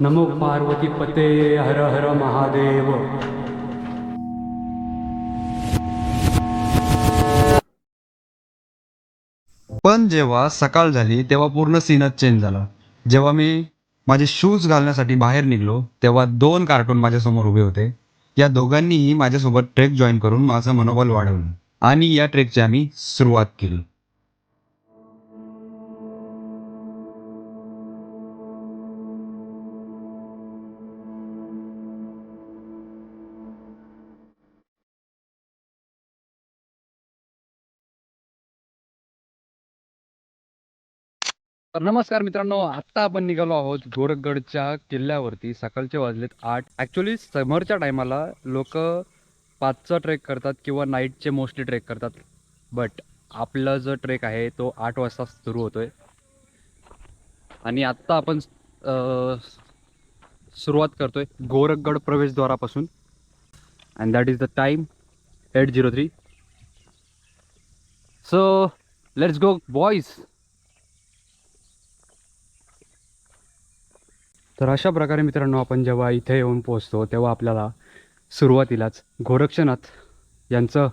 नमो पार्वती पते हर हर महादेव. पण जेव्हा सकाळ झाली तेव्हा पूर्ण सीनच चेंज झाला. जेव्हा मी माझे शूज घालण्यासाठी बाहेर निघलो तेव्हा दोन कार्टून माझ्यासमोर उभे होते. या दोघांनीही माझ्यासोबत ट्रेक जॉईन करून माझं मनोबल वाढवलं आणि या ट्रेकची आम्ही सुरुवात केली. तर नमस्कार मित्रांनो आत्ता आपण निघालो आहोत गोरखगडच्या किल्ल्यावरती. सकाळचे वाजलेत आठ. ॲक्च्युली समरच्या टायमाला लोक पाचचा ट्रेक करतात किंवा नाईटचे मोस्टली ट्रेक करतात. बट आपला जो ट्रेक आहे तो आठ वाजता सुरू होतोय. आणि आत्ता आपण सुरुवात करतोय Gorakhgad प्रवेशद्वारापासून. And that is the time eight zero three so let's go boys तर अशा प्रकारे मित्रांनो आपण जेव्हा इथे येऊन पोचतो तेव्हा आपल्याला सुरुवातीलाच गोरक्षनाथ यांचं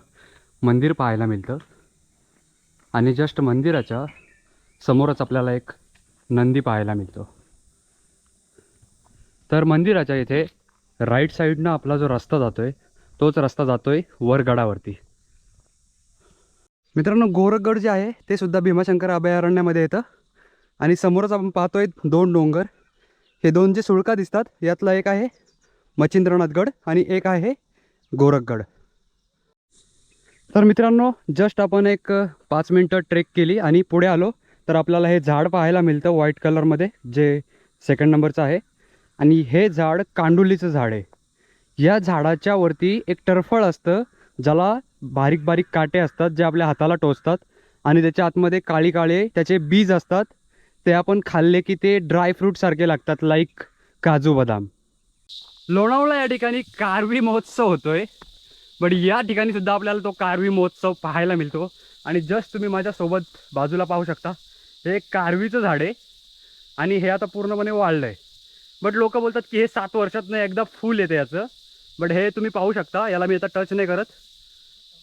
मंदिर पाहायला मिळतं. आणि जस्ट मंदिराच्या समोरच आपल्याला एक नंदी पाहायला मिळतो. तर मंदिराच्या इथे राईट साईडनं आपला जो रस्ता जातो आहे तोच रस्ता जातो आहे वरगडावरती मित्रांनो गोरखगड जे आहे ते सुद्धा भीमाशंकर अभयारण्यामध्ये येतं. आणि समोरच आपण पाहतोय दोन डोंगर. हे दोन जे सुळका दिसतात यातला एक आहे मच्छिंद्रनाथगड आणि एक आहे गोरखगड. तर मित्रांनो जस्ट आपण एक पाच मिनटं ट्रेक केली आणि पुढे आलो तर आपल्याला हे झाड पाहायला मिळतं व्हाईट कलरमध्ये जे सेकंड नंबरचं आहे. आणि हे झाड कांडुलीचं झाड आहे. या झाडाच्या वरती एक टरफळ असतं ज्याला बारीक बारीक काटे असतात जे आपल्या हाताला टोचतात आणि त्याच्या आतमध्ये काळी काळे त्याचे बीज असतात. ते आपण खाल्ले की ते ड्रायफ्रूट सारखे लागतात लाईक काजू बदाम. लोणावळा या ठिकाणी कारवी महोत्सव होतोय. बट या ठिकाणी सुद्धा आपल्याला तो कारवी महोत्सव पाहायला मिळतो. आणि जस्ट तुम्ही माझ्यासोबत बाजूला पाहू शकता. हे कारवीचं झाड आहे. आणि हे आता पूर्णपणे वाढलं आहे बट लोक बोलतात की हे सात वर्षातनं एकदा फूल येते याचं. बट हे तुम्ही पाहू शकता. याला मी आता टच नाही करत.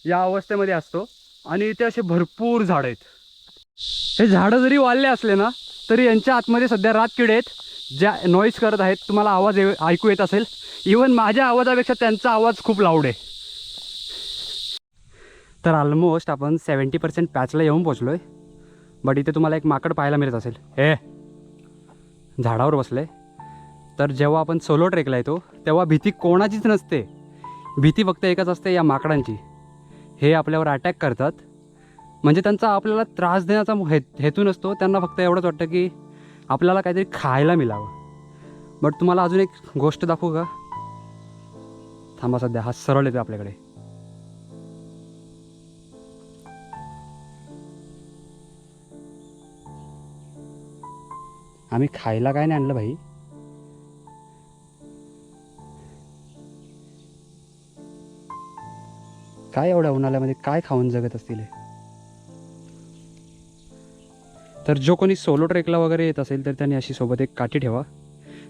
या अवस्थेमध्ये असतो. आणि इथे असे भरपूर झाडं आहेत. हे झाडं जरी वाढले असले ना तरी यांच्या आतमध्ये सध्या रातकिडे आहेत. ज्या नॉईज करत आहेत तुम्हाला आवाज ऐकू येत असेल. इवन माझ्या आवाजापेक्षा त्यांचा आवाज खूप लाऊड आहे. तर ऑलमोस्ट आपण सेवन्टी पर्सेंट पॅचला येऊन पोचलो आहे बट इथे तुम्हाला एक माकड पाहायला मिळत असेल. हे. झाडावर बसले तर जेव्हा आपण सोलो ट्रेकला येतो तेव्हा भीती कोणाचीच नसते. भीती फक्त एकच असते या माकडांची. हे आपल्यावर अटॅक करतात. म्हणजे त्यांचा आपल्याला त्रास देण्याचा हे हेतू नसतो. त्यांना फक्त एवढंच वाटतं की आपल्याला काहीतरी खायला मिळावं. बट तुम्हाला अजून एक गोष्ट दाखवू का? थांबा सध्या हा सरळ येतो आपल्याकडे. आम्ही खायला काय नाही आणलं भाई. काय एवढ्या उन्हाळ्यामध्ये काय खाऊन जगत असतील तर जो कोणी सोलो ट्रेकला वगैरे येत असेल तर त्यांनी अशी सोबत एक काठी ठेवा.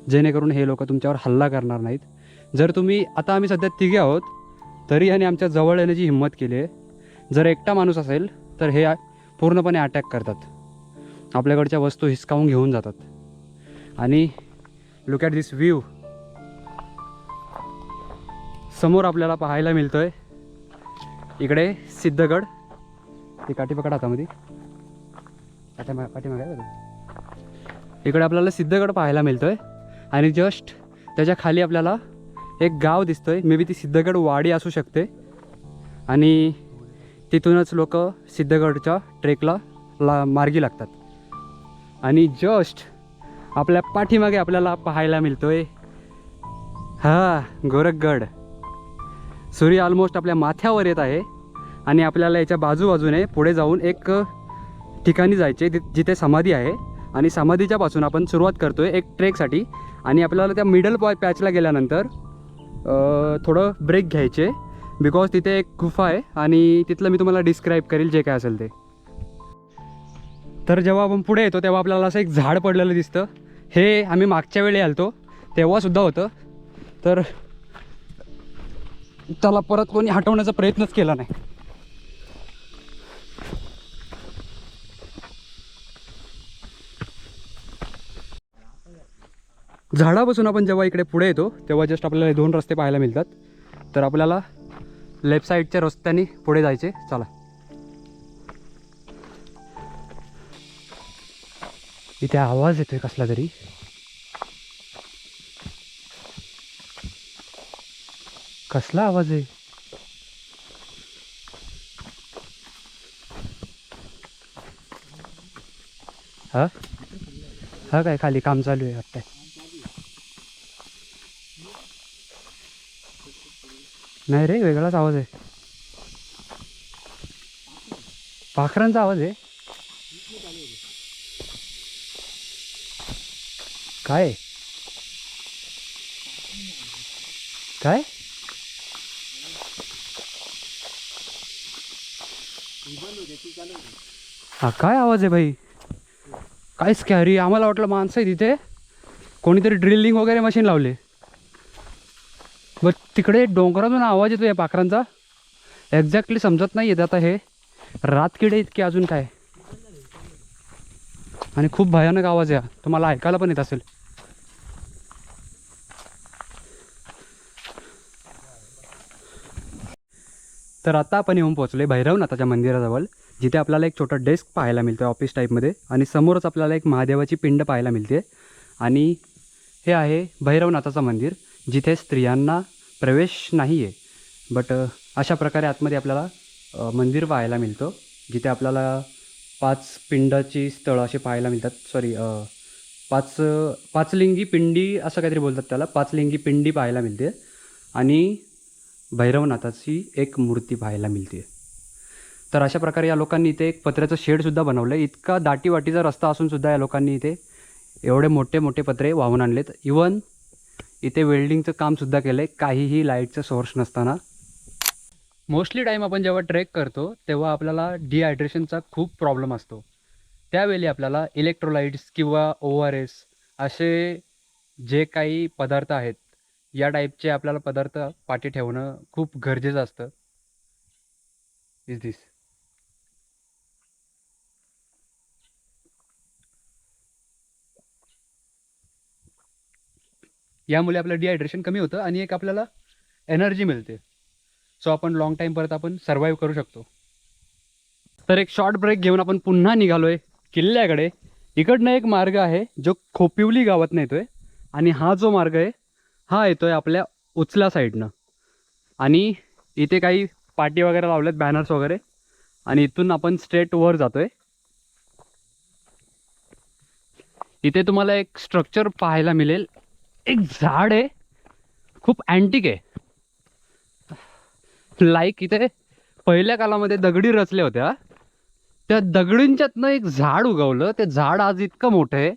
जेणेकरून हे लोक तुमच्यावर हल्ला करणार नाहीत. जर तुम्ही आता आम्ही सध्या तिघे आहोत तरी ह्याने आमच्या जवळ येण्याची हिंमत केली आहे. जर एकटा माणूस असेल तर हे पूर्णपणे अटॅक करतात. आपल्याकडच्या वस्तू हिसकावून घेऊन जातात. आणि लुक ॲट दिस व्ह्यू समोर आपल्याला पाहायला मिळतोय. इकडे सिद्धगड. ती काठी पकड हातामध्ये. पाठीमा पाठीमागे इकडे आपल्याला सिद्धगड पाहायला मिळतोय. आणि जस्ट त्याच्याखाली आपल्याला एक गाव दिसतोय. मे बी ती सिद्धगड वाडी असू शकते. आणि तिथूनच लोक सिद्धगडच्या ट्रेकला ला मार्गी लागतात. आणि जस्ट आपल्या पाठीमागे आपल्याला पाहायला मिळतोय. हा गोरखगड. सूर्य ऑलमोस्ट आपल्या माथ्यावर येत आहे. आणि आपल्याला याच्या बाजूबाजूने पुढे जाऊन एक ठिकाणी जायचे जिथे समाधी आहे. आणि समाधीच्या पासून आपण सुरुवात करतो आहे एक ट्रेकसाठी. आणि आपल्याला त्या मिडल पॉय पॅचला गेल्यानंतर थोडं ब्रेक घ्यायचे. बिकॉज तिथे एक गुफा आहे आणि तिथलं मी तुम्हाला डिस्क्राईब करेल जे काय असेल ते. तर जेव्हा आपण पुढे येतो तेव्हा आपल्याला असं एक झाड पडलेलं दिसतं. हे आम्ही मागच्या वेळी आलतो. तेव्हासुद्धा होतं. तर त्याला परत कोणी हटवण्याचा प्रयत्नच केला नाही. झाडापासून आपण जेव्हा इकडे पुढे येतो तेव्हा जस्ट आपल्याला हे दोन रस्ते पाहायला मिळतात. तर आपल्याला लेफ्ट साईडच्या रस्त्याने पुढे जायचे. चला. इथे आवाज येतोय कसला तरी. कसला आवाज आहे? हा? हा काय खाली काम चालू आहे वाटतंय. नाही रे वेगळाच आवाज आहे. पाखरांचा आवाज आहे. काय? काय? हा काय आवाज आहे भाई? काय स्कॅरी आम्हाला वाटलं माणसं आहे तिथे. कोणीतरी ड्रिलिंग वगैरे मशीन लावले. व तिकडे डोंगरातून आवाज येतो या पाखरांचा. एक्झॅक्टली समजत नाही येत आता हे. रातकिडे इतके अजून काय? आणि खूप भयानक आवाज आहे तुम्हाला ऐकायला पण येत असेल. तर आता आपण येऊन पोहोचले भैरवनाथाच्या मंदिराजवळ जिथे आपल्याला एक छोटा डेस्क पाहायला मिळतो ऑफिस टाईपमध्ये आणि समोरच आपल्याला एक महादेवाची पिंड पाहायला मिळते. आणि हे आहे भैरवनाथाचं मंदिर. जिथे स्त्रियांना प्रवेश नाही आहे बट अशा प्रकारे आतमध्ये आपल्याला मंदिर पाहायला मिळतं जिथे आपल्याला पाच पिंडाची स्थळं असे पाहायला मिळतात. सॉरी पाच पाचलिंगी पिंडी असं काहीतरी बोलतात त्याला. पाचलिंगी पिंडी पाहायला मिळते आणि भैरवनाथाची एक मूर्ती पाहायला मिळते. तर अशा प्रकारे या लोकांनी इथे एक पत्र्याचं शेडसुद्धा बनवलं. आहे इतका दाटीवाटीचा रस्ता असूनसुद्धा या लोकांनी इथे एवढे मोठे मोठे पत्रे वाहून आणलेत. इवन इथे वेल्डिंगचं कामसुद्धा केलं आहे काहीही लाईटचं सोर्स नसताना. मोस्टली टाईम आपण जेव्हा ट्रेक करतो तेव्हा आपल्याला डिहायड्रेशनचा खूप प्रॉब्लेम असतो. त्यावेळी आपल्याला इलेक्ट्रोलाइट्स किंवा ओ आर एस असे जे काही पदार्थ आहेत या टाईपचे आपल्याला पदार्थ पाठी ठेवणं खूप गरजेचं असतं. इज दिस यामुळे आपलं डिहायड्रेशन कमी होतं आणि एक आपल्याला एनर्जी मिळते. सो आपण लॉंग टाईम परत आपण सर्वाईव्ह करू शकतो. तर एक शॉर्ट ब्रेक घेऊन आपण पुन्हा निघालोय किल्ल्याकडे. इकडनं एक मार्ग आहे जो खोपिवली गावातनं येतोय आणि हा जो मार्ग आहे हा येतोय आपल्या उचला साईडनं. आणि इथे काही पाटी वगैरे लावल्यात बॅनर्स वगैरे. आणि इथून आपण स्ट्रेट वर जातोय. इथे तुम्हाला एक स्ट्रक्चर पाहायला मिळेल. एक झाड आहे. खूप अँटिक आहे. लाईक इथे पहिल्या कालामध्ये दगडी रचल्या होत्या. त्या दगडींच्यातनं एक झाड उगवलं. ते झाड आज इतकं मोठं आहे.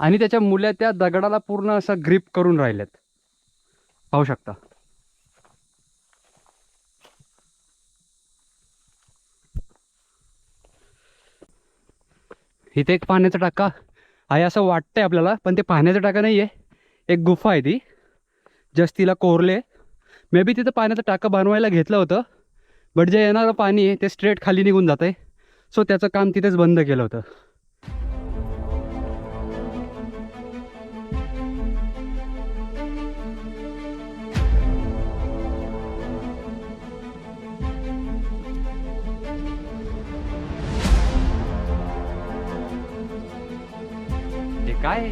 आणि त्याच्या मुल्या त्या दगडाला पूर्ण असं ग्रीप करून राहिल्यात. पाहू शकता. इथे एक पाण्याचा टाका. आहे असं वाटतंय आपल्याला पण ते पाण्याचा टाका नाही आहे एक गुफा आहे ती. जस्ट तिला कोरले. मे बी तिथं पाण्याचं टाकं बनवायला घेतलं होतं. बट जे येणारं पाणी आहे ते स्ट्रेट खाली निघून जातं आहे सो त्याचं काम तिथेच बंद केलं होतं. काय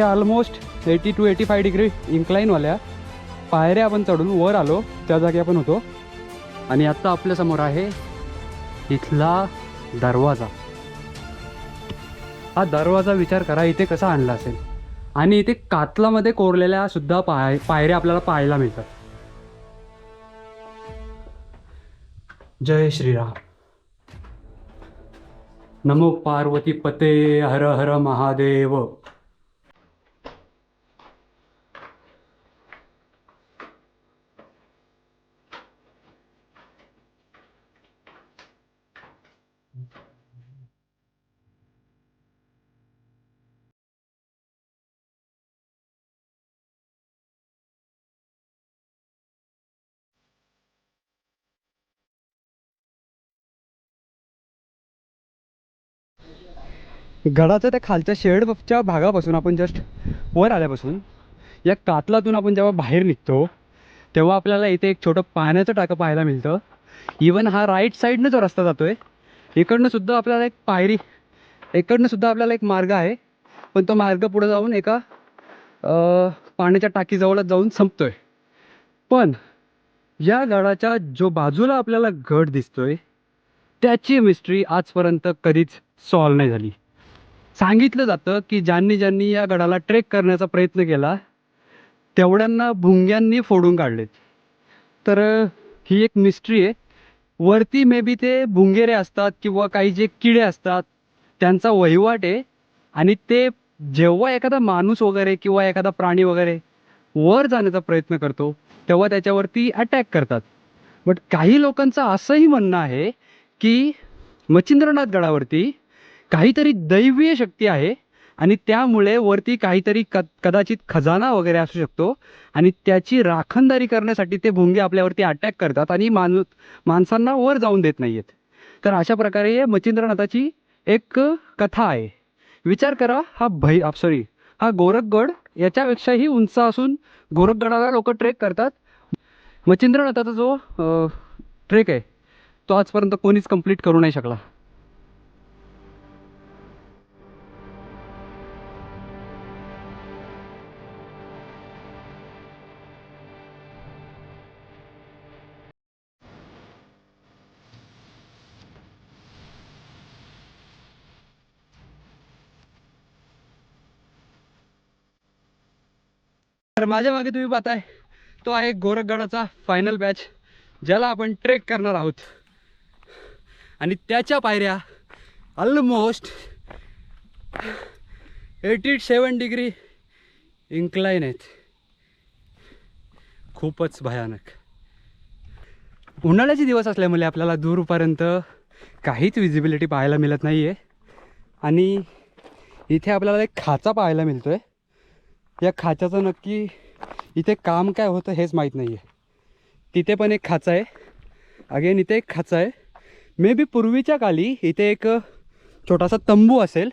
आहे? Almost eighty two eighty five degree इन्क्लाईनवाल्या पायऱ्या आपण चढून वर आलो त्या जागी आपण होतो. आणि आत्ता आपल्यासमोर आहे इथला दरवाजा. हा दरवाजा विचार करा इथे कसा आणला असेल? आणि इथे कातलामध्ये कोरलेल्या सुद्धा पाय पायऱ्या आपल्याला पाहायला मिळतात. जय श्रीराम. नमो पार्वती पते हर हर महादेव. गडाच्या त्या खालच्या शेडच्या भागापासून आपण जस्ट वर आल्यापासून या कातलातून आपण जेव्हा बाहेर निघतो तेव्हा आपल्याला इथे एक छोटं पाण्याचं टाकं पाहायला मिळतं. इवन हा राईट साईडनं जो रस्ता जातो आहे इकडनं सुद्धा आपल्याला एक पायरी इकडनं सुद्धा आपल्याला एक मार्ग आहे. पण तो मार्ग पुढे जाऊन एका पाण्याच्या टाकीजवळच जाऊन संपतो आहे पण या गडाच्या जो बाजूला आपल्याला गड दिसतोय त्याची मिस्ट्री आजपर्यंत कधीच सॉल्व नाही झाली. सांगितलं जातं की ज्यांनी ज्यांनी या गडाला ट्रेक करण्याचा प्रयत्न केला तेवढ्यांना भुंग्यांनी फोडून काढलेत. तर ही एक मिस्ट्री आहे. वरती मे बी ते भुंगेरे असतात किंवा काही जे किडे असतात त्यांचा वहिवाट आहे. आणि ते जेव्हा एखादा माणूस वगैरे किंवा एखादा प्राणी वगैरे वर जाण्याचा प्रयत्न करतो तेव्हा त्याच्यावरती अटॅक करतात. बट काही लोकांचं असंही म्हणणं आहे की मच्छिंद्रनाथ गडावरती काहीतरी दैवीय शक्ती आहे आणि त्यामुळे वरती काहीतरी क कदाचित खजाना वगैरे असू शकतो आणि त्याची राखणदारी करण्यासाठी ते भुंगे आपल्यावरती अटॅक करतात आणि माणूस माणसांना वर जाऊन देत नाही आहेत तर अशा प्रकारे मच्छिंद्रनाथाची एक कथा आहे. विचार करा हा भै सॉरी हा गोरखगड याच्यापेक्षाही उंच असून गोरखगडाला लोक ट्रेक करतात. मच्छिंद्रनाथाचा जो ट्रेक आहे तो आजपर्यंत कोणीच कंप्लीट करू नाही शकला. तर माझ्या मागे तुम्ही पाहताय तो आहे गोरखगडाचा फायनल बॅच ज्याला आपण ट्रेक करणार आहोत. आणि त्याच्या पायऱ्या almost eighty seven degree incline आहेत. खूपच भयानक. उन्हाळ्याचे दिवस असल्यामुळे आपल्याला दूरपर्यंत काहीच विजिबिलिटी पाहायला मिळत नाही आहे आणि इथे आपल्याला एक खाचा पाहायला मिळतो आहे या खाच्याचं नक्की इथे काम काय होतं हेच माहीत नाही आहे तिथे पण एक खाचा आहे. अगेन इथे एक खाचा आहे. मे बी पूर्वीच्या काली इथे एक छोटासा तंबू असेल.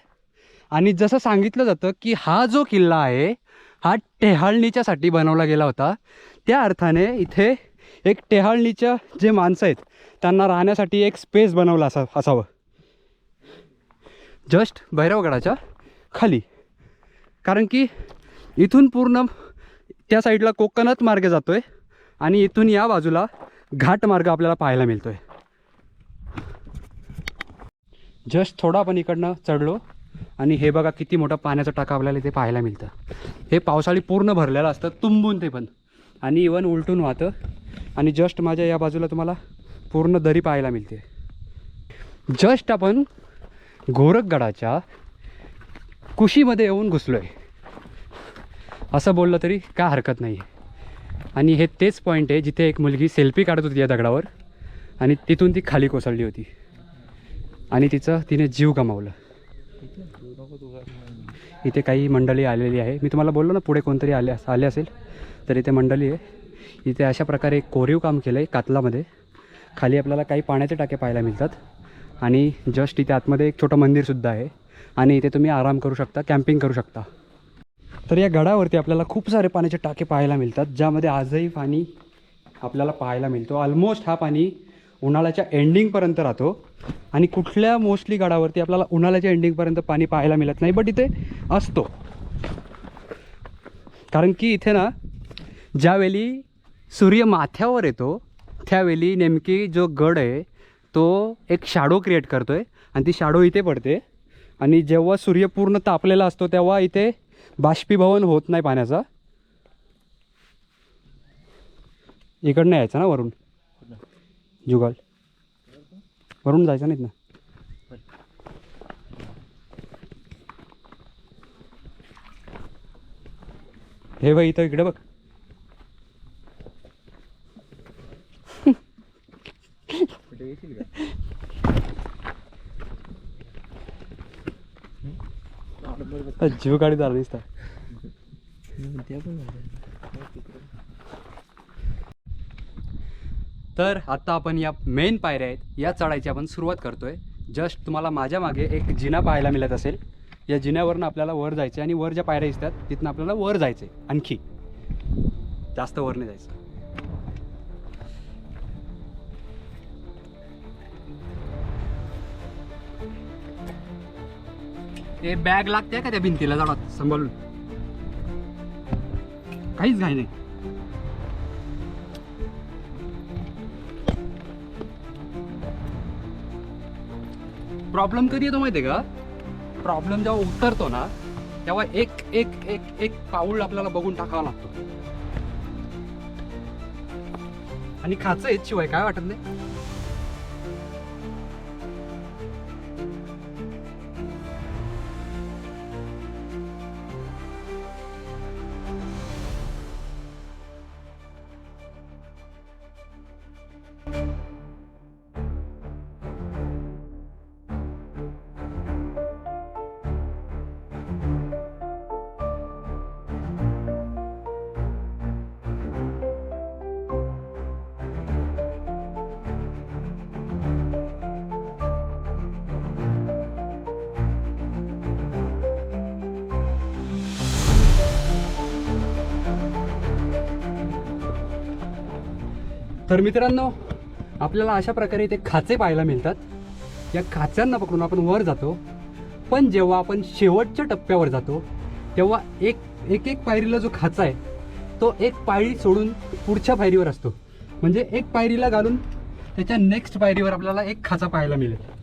आणि जसं सांगितलं जातं की हा जो किल्ला आहे हा टेहाळणीच्यासाठी बनवला गेला होता. त्या अर्थाने इथे एक टेहाळणीच्या जे माणसं आहेत त्यांना राहण्यासाठी एक स्पेस बनवला असा असावं. जस्ट भैरवगडाच्या खाली. कारण की इथून पूर्ण त्या साईडला कोकणात मार्ग जातो आहे आणि इथून या बाजूला घाट मार्ग आपल्याला पाहायला मिळतो आहे जस्ट थोडा आपण इकडनं चढलो आणि हे बघा किती मोठा पाण्याचा टाका आपल्याला इथे पाहायला मिळतं. हे पावसाळी पूर्ण भरलेलं असतं तुंबून ते पण. आणि इवन उलटून वाहतं. आणि जस्ट माझ्या या बाजूला तुम्हाला पूर्ण दरी पाहायला मिळते. जस्ट आपण गोरखगडाच्या कुशीमध्ये येऊन घुसलो आहे असं बोललं तरी काय हरकत नाही आणि हे तेच पॉईंट आहे जिथे एक मुलगी सेल्फी काढत होती या दगडावर आणि तिथून ती खाली कोसळली होती. आणि तिचं तिने जीव गमावलं. इथे काही मंडळी आलेली आहे. मी तुम्हाला बोललो ना पुढे कोणतरी आले आले असेल तर इथे मंडळी आहे. इथे अशा प्रकारे एक कोरीव काम केलं आहे कातलामध्ये. खाली आपल्याला काही पाण्याचे टाके पाहायला मिळतात. आणि जस्ट इथे आतमध्ये एक छोटं मंदिरसुद्धा आहे. आणि इथे तुम्ही आराम करू शकता कॅम्पिंग करू शकता. तर या गडावरती आपल्याला खूप सारे पाण्याचे टाके पाहायला मिळतात ज्यामध्ये आजही पाणी आपल्याला पाहायला मिळतो. ऑलमोस्ट हा पाणी उन्हाळ्याच्या एंडिंगपर्यंत राहतो आणि कुठल्या मोस्टली गडावरती आपल्याला उन्हाळ्याच्या एंडिंगपर्यंत पाणी पाहायला मिळत नाही बट इथे असतो. कारण की इथे ना ज्यावेळी सूर्य माथ्यावर येतो त्यावेळी नेमकी जो गड आहे तो एक शॅडो क्रिएट करतो आहे आणि ती शॅडो इथे पडते. आणि जेव्हा सूर्य पूर्ण तापलेला असतो तेव्हा इथे बाष्पीभवन होत नाही पाण्याचा. इकडनं यायचं ना वरून? जुगाल वरून जायचं नाहीत ना? हे बाई इथं इकडे बघ. जीव काढी झाला दिसता. तर आत्ता आपण या मेन पायऱ्या आहेत या चढायची आपण सुरुवात करतोय. जस्ट तुम्हाला माझ्या मागे एक जिना पाहायला मिळत असेल. या जिन्यावरनं आपल्याला वर जायचं आणि वर ज्या पायऱ्या दिसतात तिथनं आपल्याला वर जायचं आणखी. जास्त वर नाही जायचं. ते बॅग लागते का त्या भिंतीला जाणार सांभाळून. काहीच घाई नाही. प्रॉब्लेम कधी येतो माहिती का? प्रॉब्लेम जेव्हा उतरतो ना तेव्हा एक एक एक एक पाऊल आपल्याला बघून टाकावा लागतो. आणि खाचं येत शिवाय काय वाटत नाही? तर मित्रांनो आपल्याला अशा प्रकारे इथे खाचे पाहायला मिळतात. या खाच्यांना पकडून आपण वर जातो. पण जेव्हा आपण शेवटच्या टप्प्यावर जातो तेव्हा एक एक एक पायरीला जो खाचा आहे तो एक पायरी सोडून पुढच्या पायरीवर असतो. म्हणजे एक पायरीला घालून त्याच्या नेक्स्ट पायरीवर आपल्याला एक खाचा पाहायला मिळेल.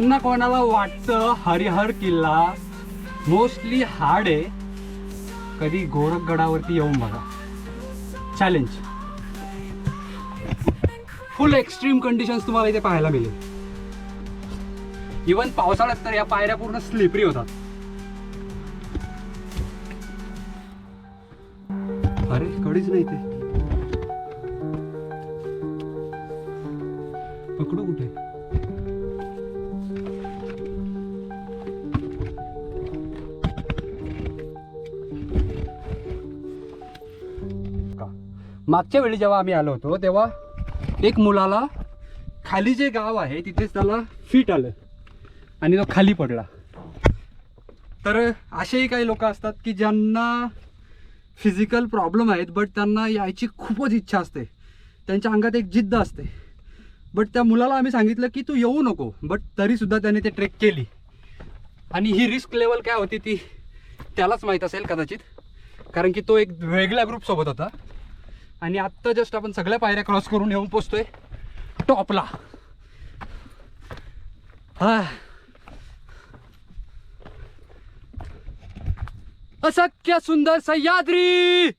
ज्यांना कोणाला वाटतं हरिहर किल्ला मोस्टली हार्ड आहे. कधी गोरखगडावरती येऊन बघा. चॅलेंज फुल एक्स्ट्रीम कंडिशन्स तुम्हाला इथे पाहायला मिळेल. इवन पावसाळ्यात तर या पायऱ्या पूर्ण स्लिपरी होतात. अरे कडीच नाही ते पकडू कुठे? मागच्या वेळी जेव्हा आम्ही आलो होतो तेव्हा एक मुलाला खाली जे गाव आहे तिथेच त्याला फिट आलं. आणि तो खाली पडला. तर असेही काही लोक असतात की ज्यांना फिजिकल प्रॉब्लेम आहेत बट त्यांना यायची खूपच इच्छा असते. त्यांच्या अंगात एक जिद्द असते. बट त्या मुलाला आम्ही सांगितलं की तू येऊ नको बट तरीसुद्धा त्याने ते ट्रेक केली. आणि ही रिस्क लेवल काय होती ती त्यालाच माहीत असेल कदाचित. कारण की तो एक वेगळ्या ग्रुपसोबत होता. आणि आत्ता जस्ट आपण सगळ्या पायऱ्या क्रॉस करून येऊन पोचतोय टॉपला. हा असख्य सुंदर सह्याद्री!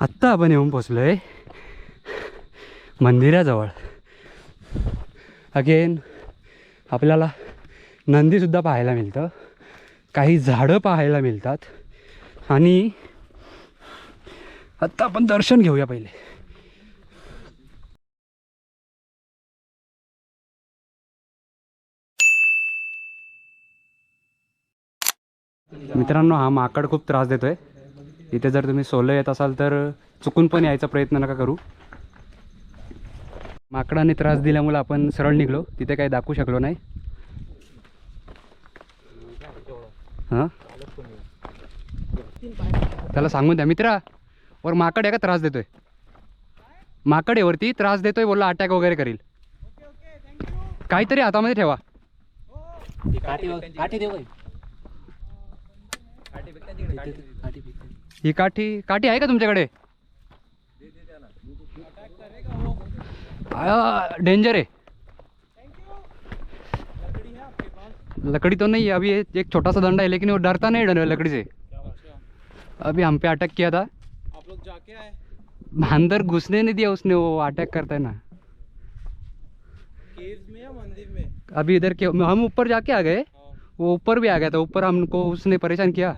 आत्ता आपण येऊन पोचलो आहे मंदिराजवळ. अगेन आपल्याला नंदीसुद्धा पाहायला मिळतं. काही झाडं पाहायला मिळतात. आणि आत्ता आपण दर्शन घेऊया पहिले. मित्रांनो हा माकड खूप त्रास देतोय. इथे जर तुम्ही सोलं येत असाल तर चुकून पण यायचा प्रयत्न नका करू. माकडाने त्रास दिल्यामुळे आपण सरळ निघलो. तिथे काही दाखवू शकलो नाही. हां? त्याला सांगून द्या. मित्रा वर माकड आहे का? त्रास देतोय. माकड आहे वरती त्रास देतोय बोलला अटॅक वगैरे करील. काहीतरी हातामध्ये ठेवा. ही काठी काठी आहे का तुमच्याकडे? डेंजर है। लकड़ी तो नहीं है, अभी एक छोटा सा डंडा है, लेकिन वो डरता नहीं है लकड़ी से। अभी हम पे अटैक किया था। आप लोग जाके आए अंदर घुसने नहीं दिया उसने, वो अटैक करता है ना। केव में या मंदिर में अभी इधर के, हम ऊपर जाके आ गए। वो ऊपर भी आ गया था, ऊपर हमको, उसने परेशान किया।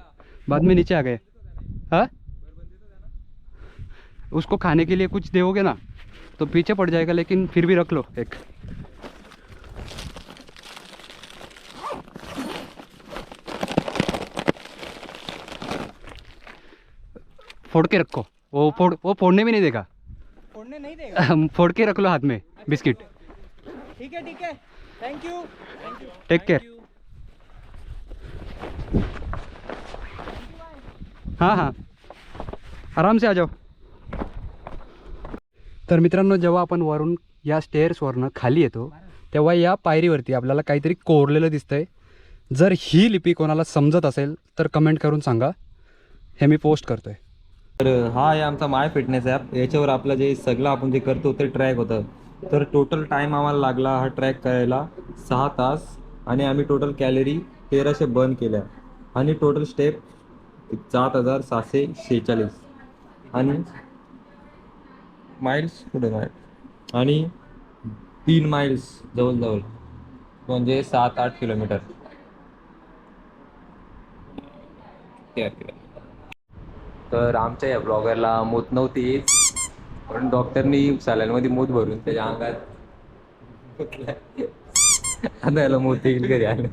बाद में नीचे आ गए। हाँ? उसको खाने के लिए कुछ दोगे ना तो पीछे पड़ जाएगा लेकिन फिर भी रख लो एक। फोड़ के रखो। वो फोड़ वो फोड़ने भी नहीं देगा। फोड़ने नहीं देगा? फोड़ के रख लो हाथ में बिस्किट। ठीक है ठीक है। Thank you thank you take care हां हां. आराम से आ जाओ. तर मित्रांनो जेव्हा आपण वरून या स्टेअर्सवरनं खाली येतो तेव्हा या पायरीवरती आपल्याला काहीतरी कोरलेलं दिसतंय. जर ही लिपी कोणाला समजत असेल तर कमेंट करून सांगा. हे मी पोस्ट करतोय. तर हा आहे आमचा माय फिटनेस ॲप याच्यावर आपलं जे सगळं आपण जे करतो ते ट्रॅक होतं. तर टोटल टाईम आम्हाला लागला हा ट्रॅक करायला सहा तास. आणि आम्ही टोटल कॅलरी तेराशे बर्न केल्या. आणि टोटल स्टेप सात हजार सहाशे शेहेचाळीस. आणि माइल्स कुठे माइल आणि तीन माइल्स जवळजवळ. म्हणजे सात आठ किलोमीटर तर आमच्या या ब्लॉगरला मूत नव्हती. पण डॉक्टरनी सलाईनमध्ये मूत भरून त्याच्या अंगात. आता याला मूत येईल घरी आलं